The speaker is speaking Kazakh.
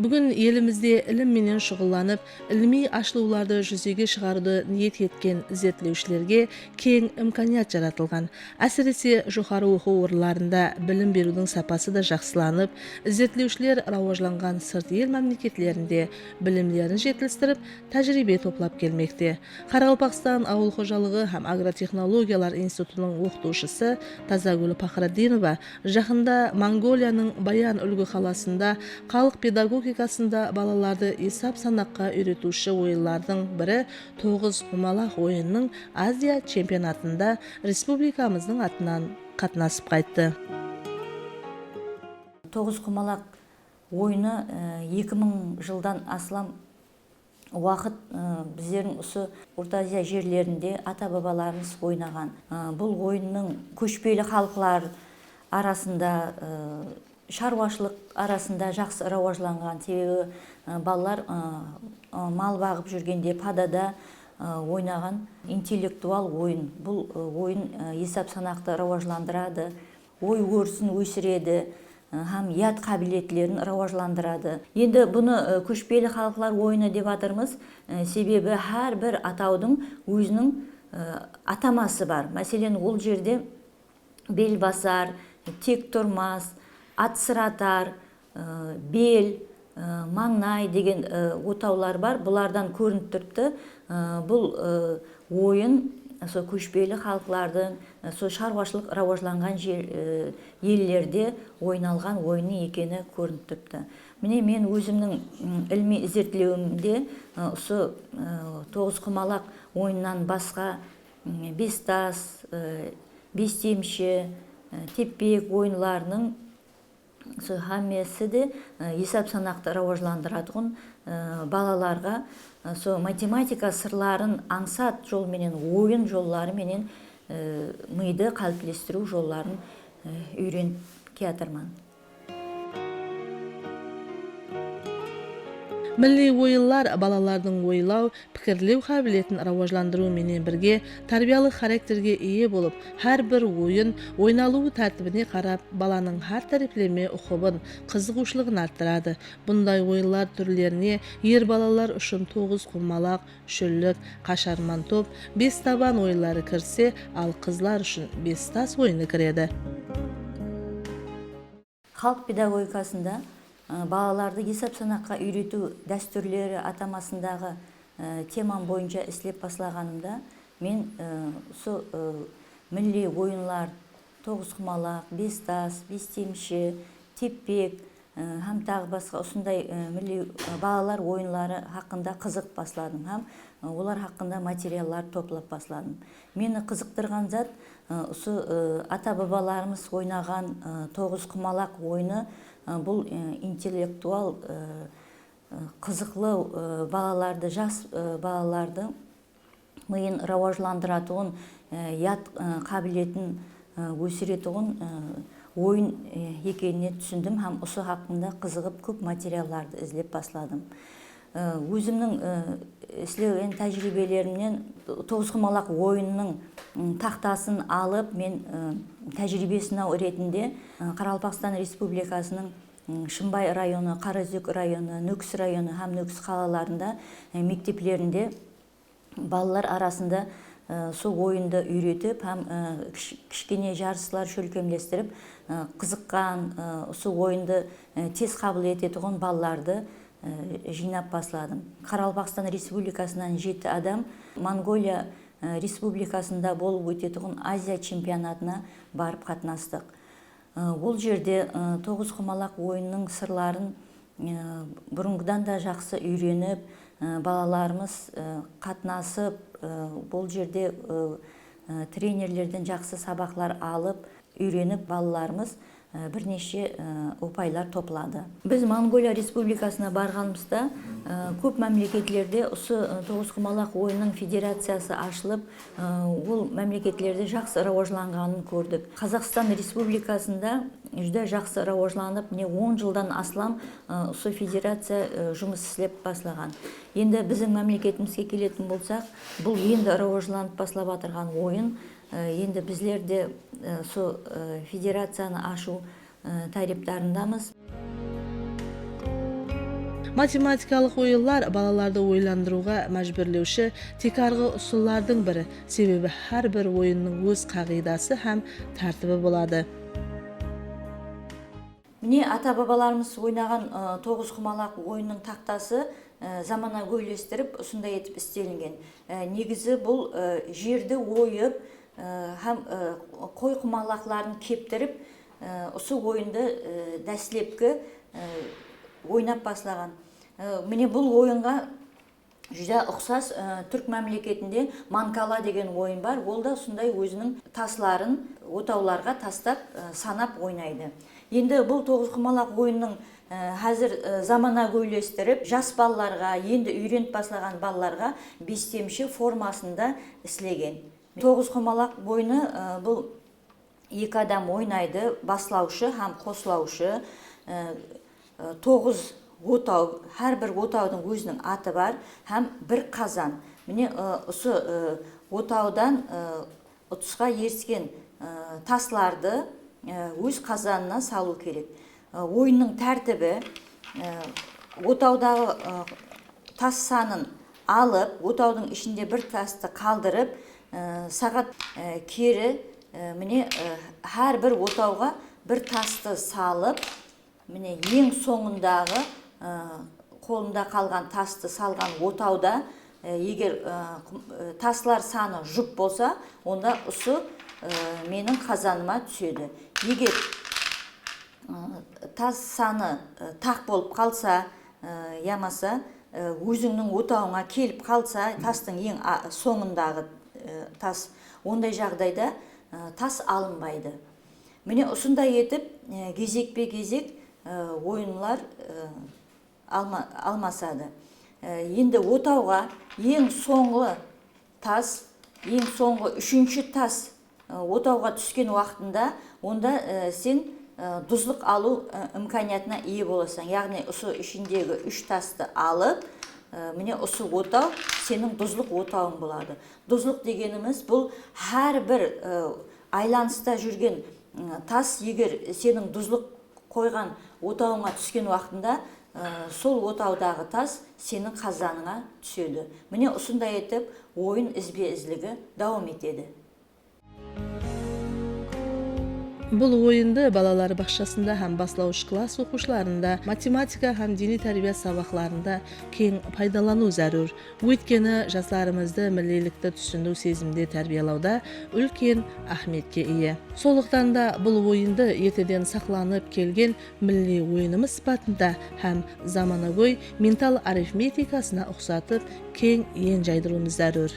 Бүгін елімізде ілім менен шұғылланып, ilmiy ашылуларды жүзеге шығаруды ниет еткен зерттеушілерге кең имканият жаратылған. Әсіресе жоғары оқу орындарында білім берудің сапасы да жақсыланып, зерттеушілер рауажланған сырт ел мемлекетлерінде білімдерін жетілістіріп, тәжірибе топлап келмекте. Қарақалпақстан ауыл қожалығы һәм агротехнологиялар институтының оқытушысы Тазагүл Пахрадинова жақында Монголияның Баян үлгі қаласында халық педагогикасында балаларды есап санаққа үйретуші ойынлардың бірі тоғыз құмалақ ойынның Азия чемпионатында республикамыздың атынан қатынасып қайтты. тоғыз құмалақ ойыны 2000 жылдан аслам уақыт ә, біздердің осы орта азия жерлерінде ата бабаларымыз ойнаған Ә, бұл ойынның көшпелі халықлар арасында шаруашылық арасында жақсы рауажланған. Себебі ә, балалар мал бағып жүргенде падада ойнаған интеллектуал ойын. Бұл ойын есап санақты рауажландырады ой өрісін өсіреді һәм яд қабілетлерін рауажландырады. Енді бұны көшпелі халықлар ойыны деп жатырмыз ә, себебі әр бір атаудың өзінің атамасы бар. Мәселен ол жерде белбасар тек тұрмас атсыратар ә, бел ә, маңнай деген ә, отаулар бар. Бұлардан көрініп тұрыпты. Бұл ойын сол көшпелі халықлардың ә, сол шаруашылық рауажланған жер, елдерде ойналған ойыны екені көрініп тұрыпты. Міне мен өзімнің ілми зерттеуімде осы ә, тоғыз құмалақ ойыннан басқа м, бес тас ә, бес темші ә, теппек ойынларының сол хаммесі де ә, есап санақты рауажландыратұғын ә, балаларға ә, сол математика сырларын аңсат жолменен ойын жоллары менен ә, миды қалыптастыру жолларын үйреніп келатырмын Milli ойынлар балалардың ойлау, пікірлеу қабілетін рауажландыру менен бірге тәрбиялық характерге ие болып, әр бір ойын ойналуы тәртібіне қарап, баланың әр тәріплеме ұқыбын, қызығушылығын арттырады. Бұндай ойынлар түрлеріне ер балалар үшін тоғыз құмалақ, шөллік, қашарман топ, бес табан ойынлары кірсе, ал қызлар үшін бес тас ойыны кіреді. Ә, балаларды есап санаққа үйрету дәстүрлері атамасындағы ә, темам бойынша істеп бастағанымда мен ә, сол милли ойынлар тоғыз құмалақ бес тас бес темші теппек һәм тағы басқа осындай ә, балалар ойынлары хақында қызық басладым һәм олар хақында материалдар топлап басладым мені қызықтырған зат осы ата бабаларымыз ойнаған ә, тоғыз құмалақ ойыны бұл ә, интеллектуал ә, қызықлы балаларды жас балаларды миын рауажландыратуын ә, яд қабілетін өсіретуін ә, ойын екеніне түсіндім һәм осы хақында қызығып көп материалдарды іздеп басладым өзімнің істеген тәжірибелерімнен тоғызқұмалақ ойынының м, тақтасын алып мен тәжірибе сынау ретінде қарақалпақстан республикасының шымбай районы қараөзек районы нүкіс районы һәм нүкіс қалаларында мектеплерінде балалар арасында сол ойынды үйретіп һәм кіш- кішкене жарыстар шөлкемдестіріп ә, қызыққан осы ойынды тез қабыл ететұғын балаларды жинап басладым. Қарақалпақстан республикасынан жеті адам монголия республикасында болып өтетұғын азия чемпионатына барып қатынастық. Ә, ол жерде ә, тоғыз құмалақ ойынның сырларын бұрынғыдан да жақсы үйреніп балаларымыз қатынасып бұл жерде тренерлерден жақсы сабақлар алып үйреніп балаларымыз ә, бірнеше ә, ұпайлар топлады. Біз монголия республикасына барғанымызда ә, көп мемлекетлерде осы тоғызқұмалақ ойынның федерациясы ашылып ол мемлекетлерде жақсы рауажланғанын көрдік. Қазақстан республикасында жүдә жақсы рауажланып міне 10 жылдан аслам осы федерация жұмыс істеп бастаған. Енді біздің мемлекетімізге келетін болсақ бұл енді рауажланып бастап жатырған ойын енді біздер де ә, со ә, федерацияны ашу тәриптарындамыз Математикалык оюнлар балаларды ойландырууга мәжбүрлөүчү текаргы усуллардын бири. Себеби ар бир оюндун өз кагыйдасы һәм тартибы болады. міне ата бабаларымыз ойнаған тоғыз құмалақ ойынның тақтасы ә, заманауилестіріп осындай етіп істелінген негізі бұл жерді ойып һәм ә, қой құмалақларын кептіріп ә, осы ойынды дәслепкі ә, ойнап бастаған міне бұл ойынға Жүзә ұқсас түрк мәмлекетінде манкала деген ойын бар. Ол да сондай өзінің тасларын отауларға тастап санап ойнайды енді бұл тоғызқұмалақ ойынның қазір ә, заманауилестіріп жас балаларға енді үйреніп бастаған балаларға бестемші формасында істелген тоғызқұмалақ ойыны бұл екі адам ойнайды баслаушы һәм қосылаушы тоғыз отау әрбір отаудың өзінің аты бар һәм бір қазан. Міне осы отаудан ұтысқа еріскен тасларды өз қазанына салу керек. Ойынның тәртібі отаудағы тас санын алып отаудың ішінде бір тасты қалдырып сағат ә, кері ә, міне әр бір отауға бір тасты салып міне ең соңындағы қолында қалған тасты салған отауда егер таслар саны жұп болса онда осы ә, менің қазаныма түседі. Егер тас саны тақ болып қалса ямаса өзіңнің отауыңа келіп қалса тастың ең соңындағы тас. Ондай жағдайда ә, тас алынбайды. Міне осындай етіп ә, кезекпе кезек ә, ойынлар алма, алмасады. Енді отауға ең соңғы тас ең соңғы үшінші тас отауға түскен уақытында онда сен дұзлық алу ә, ие боласың яғни осы ішіндегі үш тасты алып міне осы отау сенің дұзлық отауың болады. Дұзлық дегеніміз бұл әрбір айланыста жүрген тас егер сенің дұзлық қойған отауыңа түскен уақытында ә, сол отаудағы тас сенің қазаныңа түседі. Міне осындай етіп ойын ізбе ізлігі давам етеді. Бұл ойынды балалар бақшасында һәм баслауыш класс оқушыларында, математика һәм дини тәрбия сабақларында кең пайдалану зәрур. Өйткені жастарымызды миллилікті түсіну сезімде тәрбиелауда үлкен ахметке ие. Сондықтан да бұл ойынды ертеден сақланып келген милли ойынымыз сипатында һәм заманауи ментал арифметикасына ұқсатып кең ен жайдыруымыз зәрур.